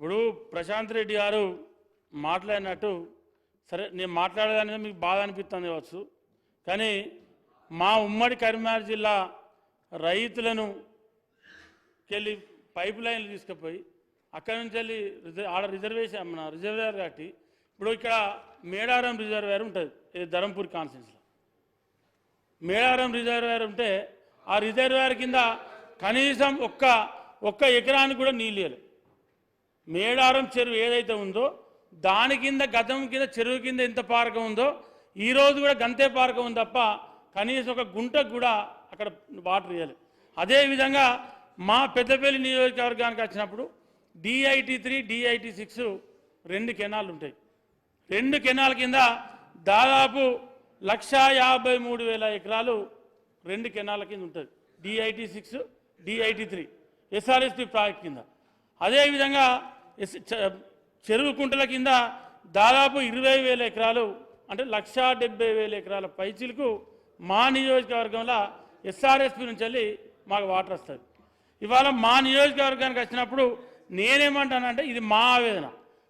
ఇప్పుడు ప్రశాంత్ రెడ్డి గారు మాట్లాడినట్టు సరే నేను మాట్లాడేదాని మీకు బాధ అనిపిస్తుంది కావచ్చు కానీ మా ఉమ్మడి కరీంనగర్ జిల్లా రైతులను వెళ్ళి పైప్ లైన్లు తీసుకుపోయి అక్కడి నుంచి వెళ్ళి ఆడ రిజర్వేషన్ మన రిజర్వేర్ కట్టి ఇప్పుడు ఇక్కడ మేడారం రిజర్వేర్ ఉంటుంది ఇది ధరంపూర్ కాన్స్టిట్యూన్సీలో. మేడారం రిజర్వేర్ ఉంటే ఆ రిజర్వేర్ కింద కనీసం ఒక్క ఒక్క ఎకరానికి కూడా నీళ్ళు ఇవ్వలేదు మేడారం చెరువు ఏదైతే ఉందో దాని కింద గతం కింద చెరువు కింద ఎంత పారకం ఉందో ఈ రోజు కూడా గంతే పారకం ఉంది తప్ప కనీసం ఒక గుంటకు కూడా అక్కడ వాటర్ ఇవ్వాలి అదేవిధంగా మా పెద్దపల్లి నియోజకవర్గానికి వచ్చినప్పుడు D eighty three D eighty six రెండు కెనాలు ఉంటాయి. రెండు కెనాల కింద దాదాపు లక్షా యాభై మూడు వేల ఎకరాలు రెండు కెనాల కింద ఉంటుంది. D eighty six D eighty three SRSP project కింద. అదేవిధంగా చెరువు కుంటల కింద దాదాపు ఇరవై వేల ఎకరాలు అంటే లక్షా డెబ్బై వేల ఎకరాల పైచిలకు మా నియోజకవర్గంలో ఎస్ఆర్ఎస్పి నుంచి వెళ్ళి మాకు వాటర్ వస్తుంది. ఇవాళ మా నియోజకవర్గానికి వచ్చినప్పుడు నేనేమంటానంటే ఇది మా ఆవేదన.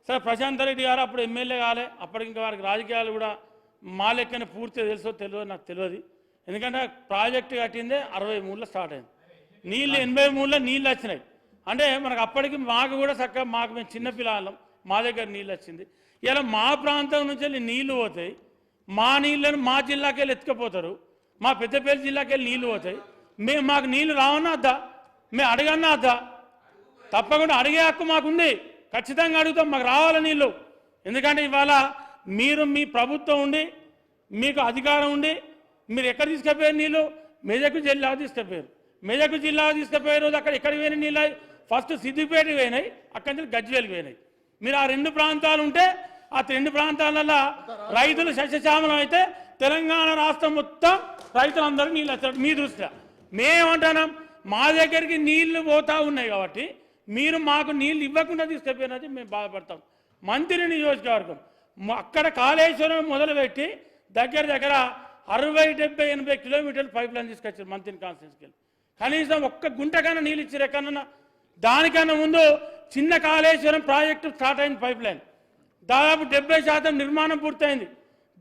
సరే ప్రశాంత్ రెడ్డి గారు అప్పుడు ఎమ్మెల్యే కాలే అప్పటికి ఇంకా వారికి రాజకీయాలు కూడా మా లెక్కన పూర్తిగా తెలుసో తెలియదు నాకు తెలియదు. ఎందుకంటే ప్రాజెక్టు కట్టిందే అరవై మూడులో స్టార్ట్ అయింది. నీళ్ళు ఎనభై మూడులో నీళ్ళు వచ్చినాయి. అంటే మనకు అప్పటికి మాకు కూడా చక్కగా మాకు మేము చిన్నపిల్లలం మా దగ్గర నీళ్ళు వచ్చింది. ఇలా మా ప్రాంతం నుంచి వెళ్ళి నీళ్ళు పోతాయి. మా నీళ్ళను మా జిల్లాకి వెళ్ళి ఎత్తుకపోతారు. మా పెద్దపల్లి జిల్లాకి వెళ్ళి నీళ్ళు పోతాయి. మేము మాకు నీళ్ళు రావన్నా అద్దా? మేము అడగన్నా అద్దా? తప్పకుండా అడిగే హక్కు మాకుంది ఖచ్చితంగా అడుగుతాం మాకు రావాలి నీళ్ళు. ఎందుకంటే ఇవాళ మీరు మీ ప్రభుత్వం ఉండి మీకు అధికారం ఉండి మీరు ఎక్కడ తీసుకుపోయారు నీళ్ళు? మెదక్ జిల్లా తీసుకుపోయారు. మెదక్ జిల్లా తీసుకుపోయే రోజు అక్కడ ఎక్కడ పోయిన నీళ్ళు? ఫస్ట్ సిద్దిపేట పోయినాయి అక్కడి నుంచి గజ్వేల్కి పోయినాయి. మీరు ఆ రెండు ప్రాంతాలు ఉంటే ఆ రెండు ప్రాంతాలలో రైతులు సస్యశ్యామలం అయితే తెలంగాణ రాష్ట్రం మొత్తం రైతులందరూ నీళ్ళు వచ్చారు మీ దృష్ట్యా? మేమంటున్నాం మా దగ్గరికి నీళ్ళు పోతా ఉన్నాయి కాబట్టి మీరు మాకు నీళ్ళు ఇవ్వకుండా తీసుకుపోయినది మేము బాధపడతాం. మంత్రి నియోజకవర్గం అక్కడ కాళేశ్వరం మొదలుపెట్టి దగ్గర దగ్గర అరవై డెబ్బై ఎనభై కిలోమీటర్లు పైప్ లైన్ తీసుకొచ్చారు మంత్రిని కాన్స్టిట్యూన్స్కి వెళ్ళి. కనీసం ఒక్క గుంట కన్నా నీళ్ళు ఇచ్చారు ఎక్కడన్నా. దానికన్నా ముందు చిన్న కాళేశ్వరం ప్రాజెక్టు స్టార్ట్ అయింది పైప్ లైన్. దాదాపు డెబ్బై శాతం నిర్మాణం పూర్తయింది.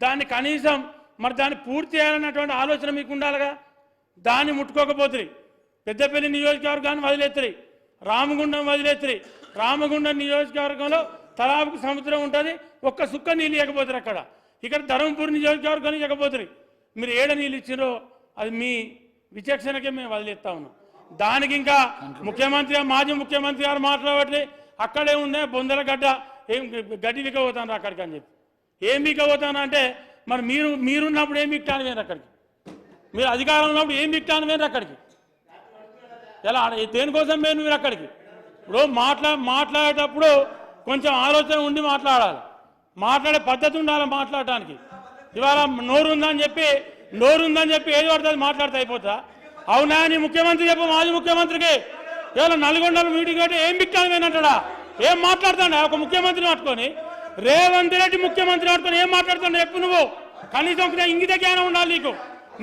దాన్ని కనీసం మరి దాన్ని పూర్తి చేయాలన్నటువంటి ఆలోచన మీకు ఉండాలిగా? దాన్ని ముట్టుకోకపోతుంది పెద్దపల్లి నియోజకవర్గాన్ని వదిలేత్తరి రామగుండం వదిలేత్తరి రామగుండం నియోజకవర్గంలో తలాపుకు సముద్రం ఉంటుంది. ఒక్క సుక్క నీళ్ళు ఇవ్వకపోతారు అక్కడ. ఇక్కడ ధర్మపురి నియోజకవర్గం ఇవ్వకపోతుంది మీరు ఏడ నీళ్ళు ఇచ్చినో అది మీ విచక్షణకే మేము వదిలేస్తా ఉన్నాం. దానికి ఇంకా ముఖ్యమంత్రి మాజీ ముఖ్యమంత్రి గారు మాట్లాడట్లే అక్కడే ఉందే బొందల గడ్డ ఏం గడ్డి వికపోతాను అక్కడికి అని చెప్పి. ఏం వికపోతాను అంటే మరి మీరు మీరున్నప్పుడు ఏం విక్టాను వేరు అక్కడికి? మీరు అధికారంలో ఉన్నప్పుడు ఏం విక్టాను వేరు అక్కడికి? ఎలా దేనికోసం మేము మీరు అక్కడికి? ఇప్పుడు మాట్లా మాట్లాడేటప్పుడు కొంచెం ఆలోచన ఉండి మాట్లాడాలి. మాట్లాడే పద్ధతి ఉండాలి మాట్లాడటానికి. ఇవాళ నోరు ఉందని చెప్పి నోరు ఉందని చెప్పి ఏది పడుతుంది మాట్లాడితే అయిపోతా అవునా నీ ముఖ్యమంత్రి చెప్పు మాజీ ముఖ్యమంత్రికి. ఇవాళ నల్గొండలో మీటింగ్ పెట్టి ఏం బిక్కాను వేనంటాడా ఏం మాట్లాడుతాడా? ఒక ముఖ్యమంత్రిని పట్టుకొని రేవంత్ రెడ్డి ముఖ్యమంత్రి పట్టుకొని ఏం మాట్లాడుతాడు చెప్పు నువ్వు. కనీసం ఇంగిత జ్ఞానం ఉండాలి నీకు.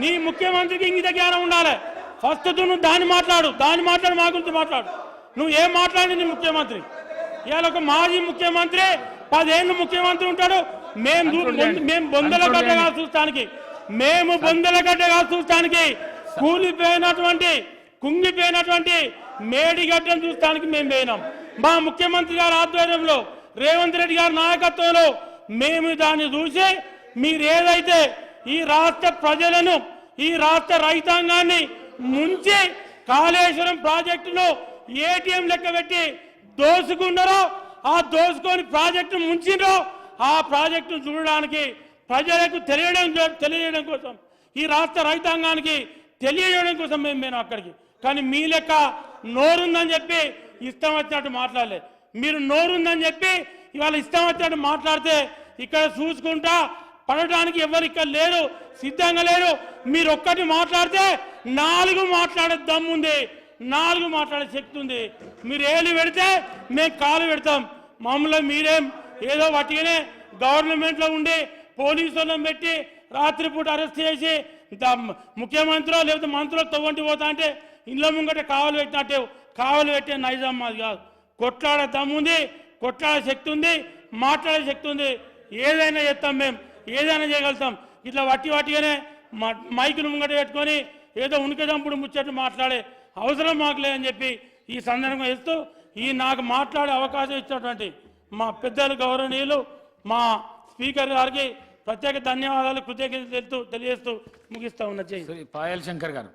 నీ ముఖ్యమంత్రికి ఇంగిత జ్ఞానం ఉండాలి. ఫస్ట్ నువ్వు దాన్ని మాట్లాడు దాన్ని మాట్లాడు మా గురించి మాట్లాడు. నువ్వు ఏం మాట్లాడి నీ ముఖ్యమంత్రి. ఇవాళ ఒక మాజీ ముఖ్యమంత్రి పదేళ్ళు ముఖ్యమంత్రి ఉంటాడు. మేము మేము బొందల గడ్డగా చూస్తానికి. మేము బొందల గడ్డగా చూస్తానికి. కూలిపోయినటువంటి కుంగిపోయినటువంటి మేడిగడ్డను చూస్తానికి మేము పోయినాం. మా ముఖ్యమంత్రి గారి ఆధ్వర్యంలో రేవంత్ రెడ్డి గారి నాయకత్వంలో మేము దాన్ని చూసి మీరు ఏదైతే ఈ రాష్ట్ర ప్రజలను ఈ రాష్ట్ర రైతాంగాన్ని ముంచి కాళేశ్వరం ప్రాజెక్టును ఏటీఎం లెక్క పెట్టి దోసుకున్నారో ఆ దోసుకొని ప్రాజెక్టు ముంచిండ్రో ఆ ప్రాజెక్టును చూడడానికి ప్రజలకు తెలియడం తెలియజేయడం కోసం ఈ రాష్ట్ర రైతాంగానికి తెలియజేయడం కోసం మేము మేము అక్కడికి. కానీ మీ లెక్క నోరుందని చెప్పి ఇష్టం వచ్చినట్టు మాట్లాడలే. మీరు నోరుందని చెప్పి ఇవాళ ఇష్టం వచ్చినట్టు మాట్లాడితే ఇక్కడ చూసుకుంటా పడటానికి ఎవరు ఇక్కడ లేరు సిద్ధంగా లేరు. మీరు ఒక్కటి మాట్లాడితే నాలుగు మాట్లాడే దమ్ముంది నాలుగు మాట్లాడే శక్తి ఉంది. మీరు ఏళ్ళు పెడితే మేము కాలు పెడతాం. మామూలుగా మీరేం ఏదో వాటిగానే గవర్నమెంట్లో ఉండి పోలీసు వాళ్ళని పెట్టి రాత్రిపూట అరెస్ట్ చేసి ద- ముఖ్యమంత్రి లేకపోతే మంత్రులు తవ్వంటి పోతా అంటే ఇంట్లో ముంగట కావలు పెట్టినట్టే కావలు పెట్టే నైజాం మాది కాదు. కొట్లాడే దమ్ముంది కొట్లాడే శక్తి ఉంది మాట్లాడే శక్తి ఉంది. ఏదైనా చేస్తాం మేము ఏదైనా చేయగలుగుతాం. ఇట్లా వట్టి వట్టిగానే మ- మైకును ముంగట పెట్టుకొని ఏదో ఉనికదంపుడు ముచ్చట్టు మాట్లాడే అవసరం మాకు లేదని చెప్పి ఈ సందర్భంగా ఇస్తూ ఈ నాకు మాట్లాడే అవకాశం ఇచ్చినటువంటి మా పెద్దలు గౌరవనీయులు మా స్పీకర్ గారికి ప్రత్యేక ధన్యవాదాలు కృతజ్ఞతలు తెలుపుతూ తెలియజేస్తూ ముగిస్తా ఉన్న చేయి పాయల్ శంకర్ గారు.